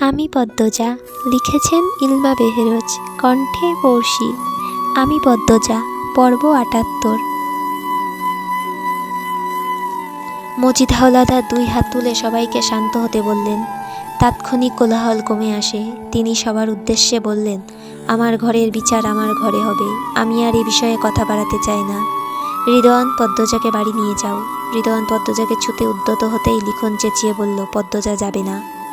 আমি পদ্মজা, লিখেছেন ইলমা বেহেরোজ, কণ্ঠে পড়শি আমি পদ্মজা, পর্ব আটাত্তর। মজিদ হাওলাদার দুই হাত তুলে সবাইকে শান্ত হতে বললেন। তাৎক্ষণিক কোলাহল কমে আসে। তিনি সবার উদ্দেশ্যে বললেন, আমার ঘরের বিচার আমার ঘরে হবে। আমি আর এই বিষয়ে কথা বাড়াতে চাই না। হৃদয়ন পদ্মজাকে বাড়ি নিয়ে যাও। হৃদয়ন পদ্মজাকে ছুতে উদ্যত হতেই লিখন চেঁচিয়ে বলল, পদ্মজা যাবে না।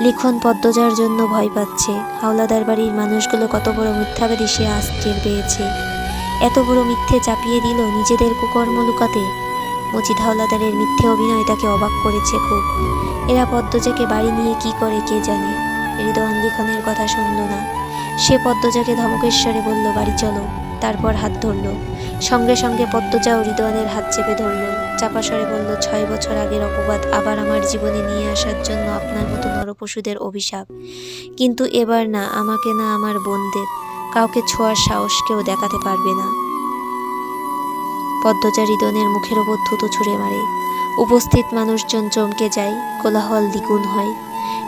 লিখন পদ্মজার জন্য ভয় পাচ্ছে। হাওলাদার বাড়ির মানুষগুলো কত বড় মিথ্যাবাদী সে আজ পেয়েছে। এত বড় মিথ্যে চাপিয়ে দিল নিজেদের কুকর্ম লুকাতে। মজিদ হাওলাদারের মিথ্যে অভিনয় তাকে অবাক করেছে খুব। এরা পদ্মজাকে বাড়ি নিয়ে কি করে কে জানে? হৃদয়ন লিখনের কথা শুনল না। সে পদ্মজাকে ধমকেশ্বরে বলল, বাড়ি চলো। তারপর হাত ধরল। সঙ্গে সঙ্গে পদ্মজা ও হৃদয়নের হাত চেপে ধরল। চাপাসরে বলল, ছয় বছর আগের অপবাদ আবার আমার জীবনে নিয়ে আসার জন্য আপনার মতো নরপশুদের অভিশাপ। কিন্তু এবার না, আমাকে না আমার বোনদের। কাউকে ছোঁয়ার সাহস কেউ দেখাতে পারবে না। পদ্মজা হৃদয়নের মুখের ওপর থুতো ছুঁড়ে মারে। উপস্থিত মানুষজন চমকে যায়, কোলাহল দ্বিগুণ হয়।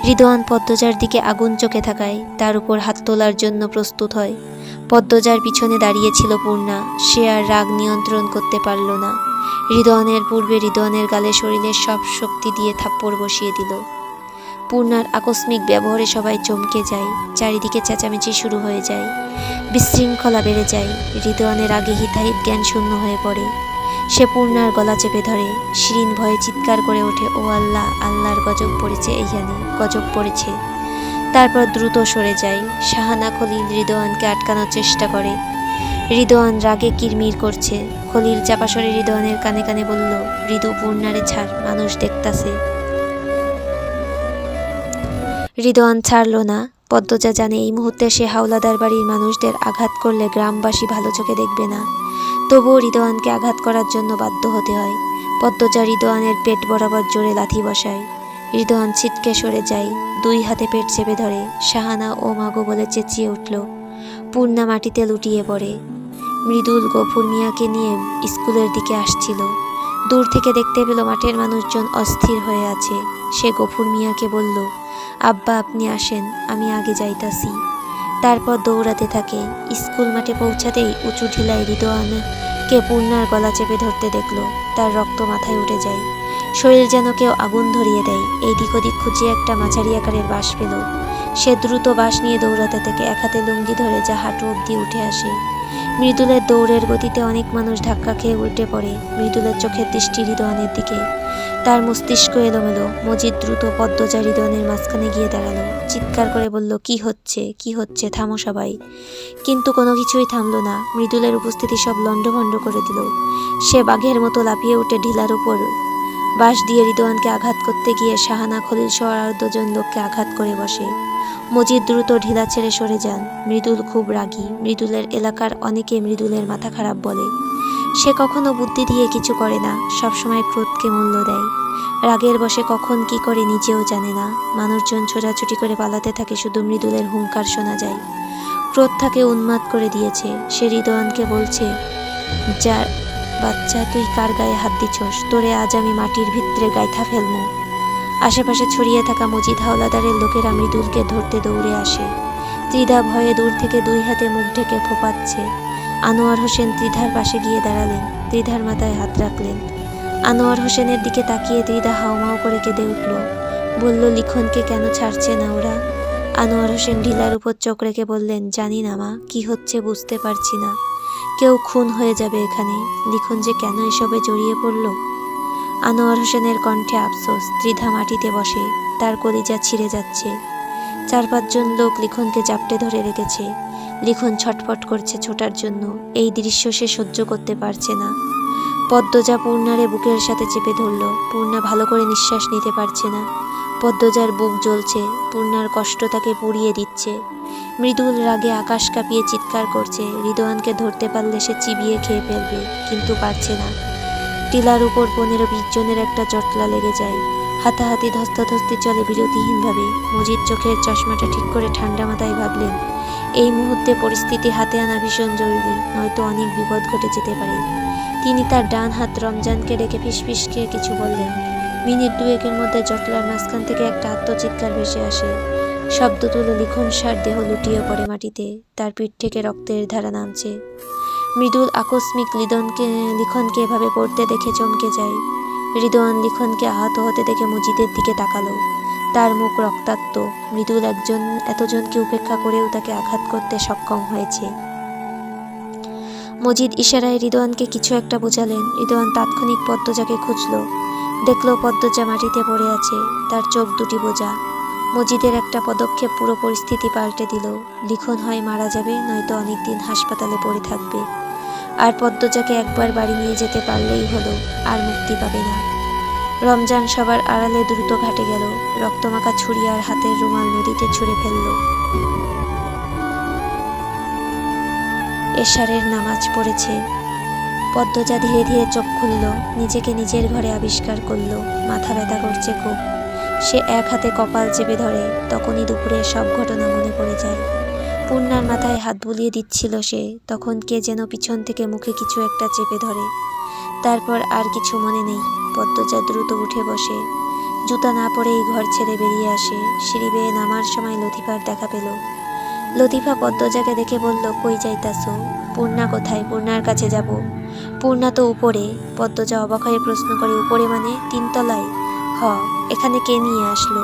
হৃদয়ান পদ্মজার দিকে আগুন চোখে থাকায়, তার উপর হাত তোলার জন্য প্রস্তুত হয়। পদ্মজার পিছনে দাঁড়িয়েছিল পূর্ণা, সে আর রাগ নিয়ন্ত্রণ করতে পারল না। হৃদয়নের পূর্বে হৃদয়নের গালে শরীরের সব শক্তি দিয়ে থাপ্পড় বসিয়ে দিল। পূর্ণার আকস্মিক ব্যবহারে সবাই চমকে যায়, চারিদিকে চেঁচামেচি শুরু হয়ে যায়। বিশৃঙ্খলা বেড়ে যায়, হৃদয়নের আগে হিতাহিত জ্ঞান শূন্য হয়ে পড়ে। সে পূর্ণার গলা চেপে ধরে, শিরিন ভয়ে চিৎকার করে ওঠে, ও আল্লাহ, আল্লাহর গজব পড়েছে এইখানে, গজব পড়েছে। তারপর দ্রুত সরে যায়, শাহানা খলিল হৃদয়নকে আটকানোর চেষ্টা করে। হৃদয়ন রাগে কিরমির করছে। খলিল চাপাসরে হৃদয়নের কানে কানে বলল হৃদু পূর্ণারে ছাড়, মানুষ দেখতাছে। হৃদয়ন ছাড়ল না। পদ্মজা জানে এই মুহূর্তে সে হাওলাদার বাড়ির মানুষদের আঘাত করলে গ্রামবাসী ভালো চোখে দেখবে না। তবুও হৃদয়ানকে আঘাত করার জন্য বাধ্য হতে হয়। পদ্মজা হৃদয়ানের পেট বরাবর জোরে লাথি বসায়। হৃদয়ান ছিটকে সরে যায়, দুই হাতে পেট চেপে ধরে। শাহানা ও মাগো বলে চেঁচিয়ে উঠল। পূর্ণা মাটিতে লুটিয়ে পড়ে। মৃদুল গফুর মিয়াকে নিয়ে স্কুলের দিকে আসছিল। দূর থেকে দেখতে পেল মাঠের মানুষজন অস্থির হয়ে আছে। সে গফুর মিয়াকে বলল, আব্বা, আপনি আসেন, আমি আগে যাইতাছি। তারপর দৌড়াতে থাকে। স্কুল মাঠে পৌঁছাতেই উঁচু ঢিলায় হৃদয়ানকে পূর্ণার গলা চেপে ধরতে দেখল, তার রক্ত মাথায় উঠে যায়। শরীর যেন কেউ আগুন ধরিয়ে দেয়। এই দিক ওদিক খুঁজিয়ে একটা মাঝারি আকারের বাঁশ পেল। সে দ্রুত বাঁশ নিয়ে দৌড়াতে থেকে। এক হাতে লুঙ্গি ধরে যা হাঁটু অব্দি উঠে আসে। মৃদুলের দৌড়ের গতিতে অনেক মানুষ ধাক্কা খেয়ে উল্টে পড়ে। মৃদুলের চোখের দৃষ্টি হৃদয়নের দিকে। তার মস্তিষ্ক এলোমেলো। মজিদ দ্রুত পদ্মজা হৃদয়নের মাঝখানে গিয়ে দাঁড়াল। চিৎকার করে বলল, কি হচ্ছে? কি হচ্ছে? থামো সবাই। কিন্তু কোনো কিছুই থামলো না। মৃদুলের উপস্থিতি সব লণ্ডভণ্ড করে দিল। সে বাঘের মতো লাফিয়ে উঠে ঢিলার উপর বাঁশ দিয়ে হৃদয়নকে আঘাত করতে গিয়ে শাহানা খলিল সহ আর দুজন লোককে আঘাত করে বসে। মজিদ দ্রুত ঢিলা ছেড়ে সরে যান। মৃদুল খুব রাগী। মৃদুলের এলাকার অনেকে মৃদুলের মাথা খারাপ বলে। সে কখনো বুদ্ধি দিয়ে কিছু করে না, সবসময় ক্রোধকে মূল্য দেয়। রাগের বসে কখন কি করে নিজেও জানে না। মানুষজন ছোটাছুটি করে পালাতে থাকে, শুধু মৃদুলের হুঙ্কার শোনা যায়। ক্রোধ তাকে উন্মাদ করে দিয়েছে। সে হৃদয়নকে বলছে যার বাচ্চা, তুই কার গায়ে হাত দিছস? তোরে আজ আমি মাটির ভিতরে গাইথা ফেলমু। আশেপাশে ছড়িয়ে থাকা মজিদ হাওলাদারের লোকেরা মৃদুলকে ধরতে দৌড়ে আসে। ত্রিধা ভয়ে দূর থেকে দুই হাতে মুখ ঢেকে ফোপাচ্ছে। আনোয়ার হোসেন ত্রিধার পাশে গিয়ে দাঁড়ালেন। ত্রিধার মাথায় হাত রাখলেন। আনোয়ার হোসেনের দিকে তাকিয়ে ত্রিধা হাওমাও করে কেঁদে উঠল। বলল, লিখনকে কেন ছাড়ছে না ওরা? আনোয়ার হোসেন ঢিলার উপর চোখ রেখে বললেন, জানি না মা, কি হচ্ছে বুঝতে পারছি না। কেউ খুন হয়ে যাবে এখানে। লিখন যে কেন এসবে জড়িয়ে পড়ল? আনোয়ার হোসেনের কণ্ঠে আফসোস, ত্রিধা মাটিতে বসে, তার কলিজা ছিঁড়ে যাচ্ছে। চার পাঁচজন লোক লিখনকে জাপটে ধরে রেখেছে। লিখন ছটফট করছে ছোটার জন্য, এই দৃশ্য সে সহ্য করতে পারছে না। পদ্মজা পূর্ণারে বুকের সাথে চেপে ধরল, পূর্ণা ভালো করে নিঃশ্বাস নিতে পারছে না। পদ্মজার বুক জ্বলছে, পূর্ণার কষ্ট তাকে পুড়িয়ে দিচ্ছে। মৃদুল রাগে আকাশ কাঁপিয়ে চিৎকার করছে। হৃদয়ানকে ধরতে পারলে সে চিবিয়ে খেয়ে ফেলবে, কিন্তু পারছে না। টিলার উপর পনেরো বিশ জনের একটা জটলা লেগে যায়। হাতাহাতি ধস্তাধস্তি চলে বিরতিহীনভাবে। মজিদ চোখের চশমাটা ঠিক করে ঠান্ডা মাথায় ভাবলেন, এই মুহূর্তে পরিস্থিতি হাতে আনা ভীষণ জরুরি, নয়তো অনেক বিপদ ঘটে যেতে পারে। তিনি তার ডান হাত রমজানকে ডেকে ফিসফিস খেয়ে কিছু বললেন। মিনিট দুয়েকের মধ্যে জটলার মাঝখান থেকে একটা আত্মচিৎকার ভেসে আসে। শব্দ তুলে লিখন সার দেহ লুটিয়ে পড়ে মাটিতে। তার পিঠ থেকে রক্তের ধারা নামছে। মৃদুল আকস্মিক লিদনকে, লিখনকে এভাবে পড়তে দেখে চমকে যায়। হৃদয়ন লিখনকে আহত হতে দেখে মজিদের দিকে তাকালো। তার মুখ রক্তাক্ত। মৃদুল একজন, এতজনকে উপেক্ষা করেও তাকে আঘাত করতে সক্ষম হয়েছে। মজিদ ইশারায় হৃদয়নকে কিছু একটা বোঝালেন। হৃদয়ন তাৎক্ষণিক পদ্মজাকে খুঁজল। দেখল পদ্মজা মাটিতে পড়ে আছে। তার চোখ দুটি বোঝা। মজিদের একটা পদক্ষেপ পুরো পরিস্থিতি পাল্টে দিল। লিখন হয় মারা যাবে, নয়তো অনেকদিন হাসপাতালে পড়ে থাকবে। আর পদ্মজাকে একবার বাড়ি নিয়ে যেতে পারলেই হলো, আর মুক্তি পাবে না। রমজান সবার আড়ালে দ্রুত ঘাটে গেল। রক্তমাখা ছুরি আর হাতের রুমাল নদীতে ছুঁড়ে ফেলল। এশারের নামাজ পড়েছে। পদ্মজা ধীরে ধীরে চোখ খুলল, নিজেকে নিজের ঘরে আবিষ্কার করল। মাথা ব্যথা করছে খুব। সে এক হাতে কপাল চেপে ধরে, তখনই দুপুরে সব ঘটনা মনে পড়ে যায়। পূর্ণার মাথায় হাত বুলিয়ে দিচ্ছিল সে, তখন কে যেন পিছন থেকে মুখে কিছু একটা চেপে ধরে। তারপর আর কিছু মনে নেই পদ্মজা দ্রুত উঠে বসে। জুতা না পরেই ঘর ছেড়ে বেরিয়ে আসে, সিঁড়ি বেয়ে নামার সময় লতিফার দেখা পেল। লতিফা পদ্মজাকে দেখে বলল, কই যাইতাছো? পূর্ণা কোথায়? পূর্ণার কাছে যাব। পূর্ণা তো উপরে, পদ্মজা অবাক হয়ে প্রশ্ন করে, উপরে মানে? তিনতলায়? হ, এখানে কে নিয়ে আসলো?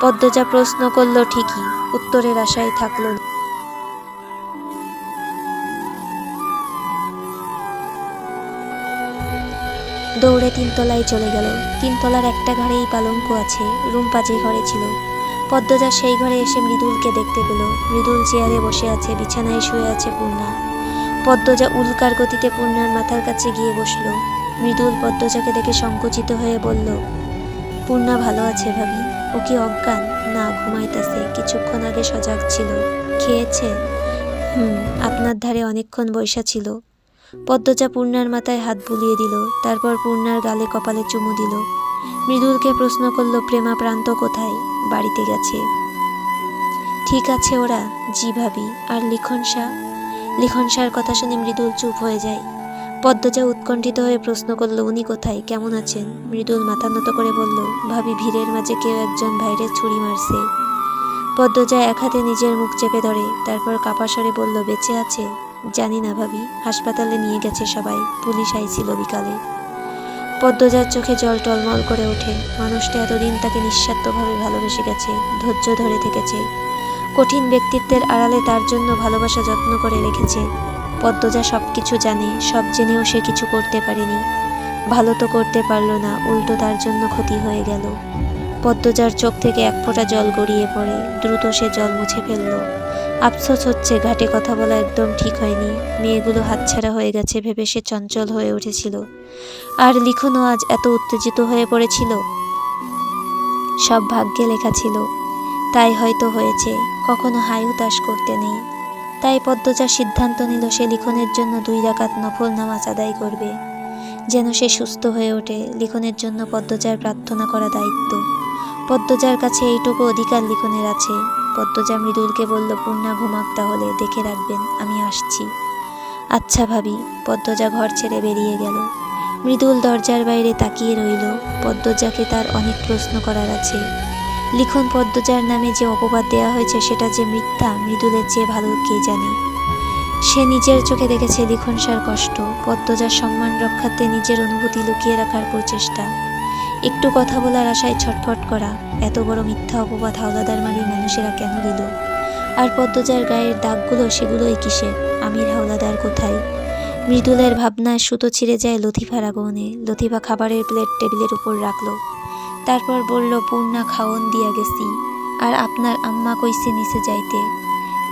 পদ্মজা প্রশ্ন করল, ঠিকই, উত্তরের আশায় থাকল দৌড়ে তিনতলায় চলে গেল। তিনতলার একটা ঘরেই পালঙ্ক আছে, রুম্পা যে ঘরে ছিল। পদ্মজা সেই ঘরে এসে মৃদুলকে দেখতে পেল। মৃদুল চেয়ারে বসে আছে, বিছানায় শুয়ে আছে পূর্ণা। পদ্মজা উল্কার গতিতে পূর্ণার মাথার কাছে গিয়ে বসল। মৃদুল পদ্মজাকে দেখে সংকুচিত হয়ে বলল পূর্ণা ভালো আছে ভাবি। ও কি অজ্ঞান না ঘুমাইতেছে, কিছুক্ষণ আগে সজাগ ছিল। খেয়েছে? হুম, আপনার ধারে অনেকক্ষণ বৈশা ছিল। পদ্মজা পূর্ণার মাথায় হাত বুলিয়ে দিল, তারপর পূর্ণার গালে কপালে চুমু দিল। মৃদুলকে প্রশ্ন করল, প্রেমা প্রান্ত কোথায়? বাড়িতে গেছে? ঠিক আছে ওরা, জি ভাবি, আর লিখন শাহ? লিখন শাহর কথা শুনে মৃদুল চুপ হয়ে যায়। পদ্মজা উৎকণ্ঠিত হয়ে প্রশ্ন করল, উনি কোথায়? কেমন আছেন? মৃদুল মাথা নত করে বলল, ভাবি, ভিড়ের মাঝে কেউ একজন ভাইরে ছুরি মারছে। পদ্মজা এক হাতে নিজের মুখ চেপে ধরে, তারপর কাপাসরে বলল, বেঁচে আছে? জানি না ভাবি, হাসপাতালে নিয়ে গেছে সবাই, পুলিশ আইছিল বিকালে। পদ্মজার চোখে জল টলমল করে ওঠে, মানুষটা এতদিন তাকে নিঃস্বার্থভাবে ভালোবেসে গেছে, ধৈর্য ধরে থেকেছে। কঠিন ব্যক্তিত্বের আড়ালে তার জন্য ভালোবাসা যত্ন করে রেখেছে। পদ্মজা সব কিছু জানে, সব জেনেও সে কিছু করতে পারেনি। ভালো তো করতে পারল না, উল্টো তার জন্য ক্ষতি হয়ে গেল। পদ্মজার চোখ থেকে এক ফোঁটা জল গড়িয়ে পড়ে, দ্রুত সে জল মুছে ফেলল। আফসোস হচ্ছে ঘাটে কথা বলা একদম ঠিক হয়নি, মেয়েগুলো হাতছাড়া হয়ে গেছে ভেবে সে চঞ্চল হয়ে উঠেছিল। আর লিখনও আজ এত উত্তেজিত হয়ে পড়েছিল? সব ভাগ্যে লেখা ছিল, তাই হয়তো হয়েছে, কখনো হাই হুতাশ করতে নেই। তাই পদ্মজা সিদ্ধান্ত নিল সে লিখনের জন্য দুই রাকাত নফল নামাজ আদায় করবে। যেন সে সুস্থ হয়ে ওঠে, লিখনের জন্য পদ্মজার প্রার্থনা করা দায়িত্ব। পদ্মজার কাছে এইটুকু অধিকার লিখনের আছে। পদ্মজা মৃদুলকে বলল, পূর্ণা, ঘুমাক তাহলে, দেখে রাখবেন, আমি আসছি। আচ্ছা ভাবি, পদ্মজা ঘর ছেড়ে বেরিয়ে গেল। মৃদুল দরজার বাইরে তাকিয়ে রইল। পদ্মজাকে তার অনেক প্রশ্ন করার আছে। লিখন পদ্মজার নামে যে অপবাদ দেয়া হয়েছে, সেটা যে মিথ্যা, মৃদুলের চেয়ে ভালো কে জানে? সে নিজের চোখে দেখেছে লিখন সার কষ্ট। পদ্মজার সম্মান রক্ষাতে নিজের অনুভূতি লুকিয়ে রাখার প্রচেষ্টা। একটু কথা বলার আশায় ছটফট করা, এত বড় মিথ্যা অপবাদ হাওলাদার মারির মানুষেরা কেন দিল? আর পদ্মজার গায়ের দাগগুলো সেগুলোই কিসে আমির হাওলাদার কোথায়? মৃদুলের ভাবনায় সুতো ছিঁড়ে যায় লতিফার আগমনে। লতিফা খাবারের প্লেট টেবিলের উপর রাখল। তারপর বলল, পূর্ণা খাওয়ন দিয়া গেছি। আর আপনার আম্মা কইছে নিচে যাইতে।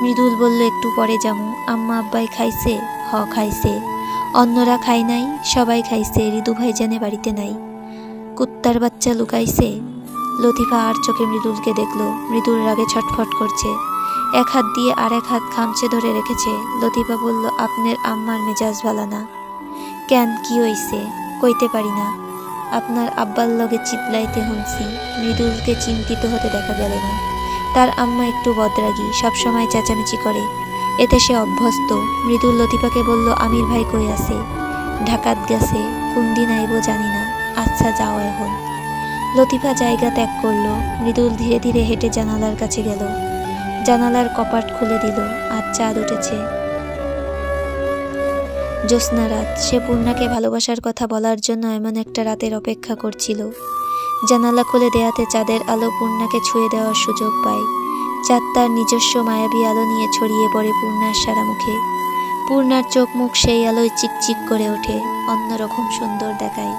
মৃদুল বলল, একটু পরে যামু। আম্মা আব্বাই খাইছে, হ খাইছে। অন্যরা খাই নাই, সবাই খাইছে। ঋদু ভাই জানে বাড়িতে নাই। কুত্তার বাচ্চা লুকাইছে। লতিফা আর চোখে মৃদুলকে দেখল। মৃদুল রাগে ছটফট করছে। এক হাত দিয়ে আর এক হাত খামচে ধরে রেখেছে। লতিফা বলল, আপনার আম্মার মেজাজ ভালা না। কেন, কি হইছে? কইতে পারি না। আপনার আব্বার লগে চিপলাইতে হুনছি, মৃদুলকে চিন্তিত হতে দেখা গেল না। তার আম্মা একটু বদরাগী, সবসময় চেঁচামেচি করে। এতে সে অভ্যস্ত। মৃদুল লতিফাকে বলল, আমির ভাই কই আছে? ঢাকাত গেছে, কোন দিন আইব জানি না। আচ্ছা যাও এখন। লতিফা জায়গা ত্যাগ করল। মৃদুল ধীরে ধীরে হেঁটে জানালার কাছে গেল। জানালার কপাট খুলে দিল। আর চাঁদ উঠেছে। জ্যোৎস্না রাত। সে পূর্ণাকে ভালোবাসার কথা বলার জন্য এমন একটা রাতের অপেক্ষা করছিল। জানালা খুলে দেয়াতে চাঁদের আলো পূর্ণাকে ছুঁয়ে দেওয়ার সুযোগ পায়। চাঁদ তার নিজস্ব মায়াবী আলো নিয়ে ছড়িয়ে পড়ে পূর্ণার সারা মুখে। পূর্ণার চোখ মুখ সেই আলোয় চিকচিক করে ওঠে, অন্যরকম সুন্দর দেখায়।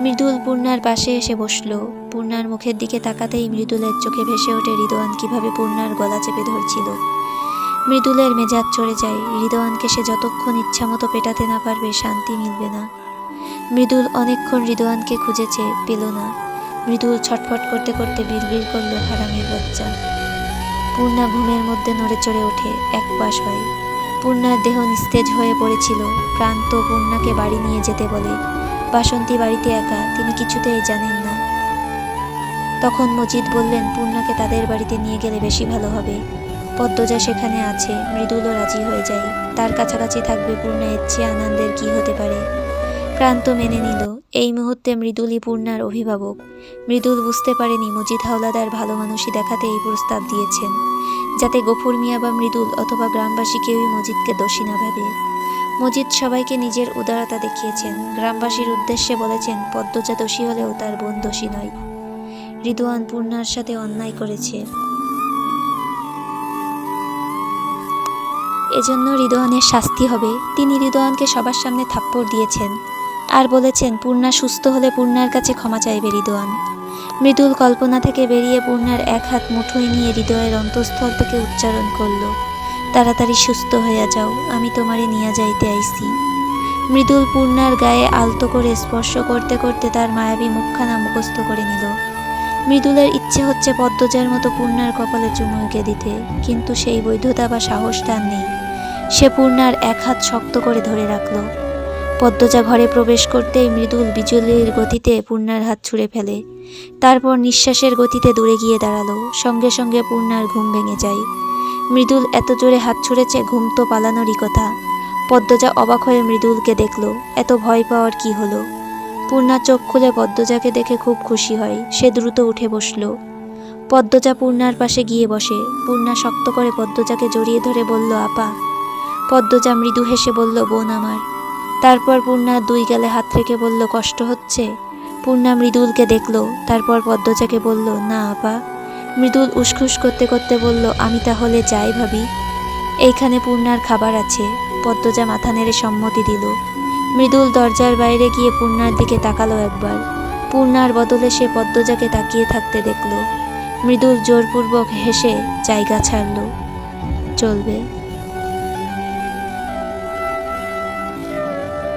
মৃদুল পূর্ণার পাশে এসে বসল। পূর্ণার মুখের দিকে তাকাতেই মৃদুলের চোখে ভেসে ওঠে হৃদওয়ান কীভাবে পূর্ণার গলা চেপে ধরছিল। মৃদুলের মেজাজ চড়ে যায়। হৃদওয়ানকে সে যতক্ষণ ইচ্ছামতো পেটাতে না পারবে, শান্তি মিলবে না। মৃদুল অনেকক্ষণ হৃদওয়ানকে খুঁজেছে, পেল না। মৃদুল ছটফট করতে করতে বিড়বিড় করল হারামের বাচ্চা। পূর্ণা ঘুমের মধ্যে নড়ে চড়ে ওঠে, এক পাশ হয়। পূর্ণার দেহ নিস্তেজ হয়ে পড়েছিল। প্রান্ত পূর্ণাকে বাড়ি নিয়ে যেতে বলে। বাসন্তী বাড়িতে একা, তিনি কিছুতেই জানেন না। তখন মজিদ বললেন, পূর্ণাকে তাদের বাড়িতে নিয়ে গেলে বেশি ভালো হবে। পদ্মজা সেখানে আছে, মৃদুলও রাজি হয়ে যায়। তার কাছাকাছি থাকবে পূর্ণা এর চেয়ে আনন্দের কি হতে পারে? প্রান্ত মেনে নিল, এই মুহূর্তে মৃদুলই পূর্ণার অভিভাবক। মৃদুল বুঝতে পারেনি মজিদ হাওলাদার ভালো মানুষই দেখাতে এই প্রস্তাব দিয়েছেন, যাতে গফুর মিয়া বা মৃদুল অথবা গ্রামবাসী কেউই মজিদকে দোষী না ভাবে। মজিদ সবাইকে নিজের উদারতা দেখিয়েছেন, গ্রামবাসীর উদ্দেশ্যে বলেছেন, পদ্মজা দোষী হলেও তার বোন দোষী নয়। রিদওয়ান পূর্ণার সাথে অন্যায় করেছে। এজন্য হৃদয়নের শাস্তি হবে। তিনি হৃদয়নকে সবার সামনে থাপ্পড় দিয়েছেন। আর বলেছেন, পূর্ণা সুস্থ হলে পূর্ণার কাছে ক্ষমা চাইবে হৃদয়ন। মৃদুল কল্পনা থেকে বেরিয়ে পূর্ণার এক হাত মুঠোয় নিয়ে হৃদয়ের অন্তঃস্থল থেকে উচ্চারণ করল, তাড়াতাড়ি সুস্থ হইয়া যাও, আমি তোমারে নিয়ে যাইতে আইছি। মৃদুল পূর্ণার গায়ে আলতো করে স্পর্শ করতে করতে তার মায়াবী মুখখানা মুখস্থ করে নিল। মৃদুলের ইচ্ছে হচ্ছে পদ্মজার মতো পূর্ণার কপালে চুমুকে দিতে, কিন্তু সেই বৈধতা বা সাহস তার নেই। সে পূর্ণার এক হাত শক্ত করে ধরে রাখল। পদ্মজা ঘরে প্রবেশ করতেই মৃদুল বিজুলির গতিতে পূর্ণার হাত ছুঁড়ে ফেলে। তারপর নিঃশ্বাসের গতিতে দূরে গিয়ে দাঁড়াল। সঙ্গে সঙ্গে পূর্ণার ঘুম ভেঙে যায়। মৃদুল এত জোরে হাত ছুঁড়েছে, ঘুম তো পালানোরই কথা। পদ্মজা অবাক হয়ে মৃদুলকে দেখল, এত ভয় পাওয়ার কি হলো? পূর্ণা চোখ খুলে পদ্মজাকে দেখে খুব খুশি হয়। সে দ্রুত উঠে বসল। পদ্মজা পূর্ণার পাশে গিয়ে বসে। পূর্ণা শক্ত করে পদ্মজাকে জড়িয়ে ধরে বলল, আপা পদ্মজা মৃদু হেসে বলল, বোন আমার। তারপর পূর্ণা দুই গালে হাত রেখে বলল, কষ্ট হচ্ছে? পূর্ণা মৃদুলকে দেখল, তারপর পদ্মজাকে বলল, না আপা। মৃদুল উসখুস করতে করতে বলল, আমি তাহলে যাই ভাবি। এইখানে পূর্ণার খাবার আছে। পদ্মজা মাথা নেড়ে সম্মতি দিল। মৃদুল দরজার বাইরে গিয়ে পূর্ণার দিকে তাকালো একবার। পূর্ণার বদলে সে পদ্মজাকে তাকিয়ে থাকতে দেখল। মৃদুল জোরপূর্বক হেসে জায়গা ছাড়ল। চলবে।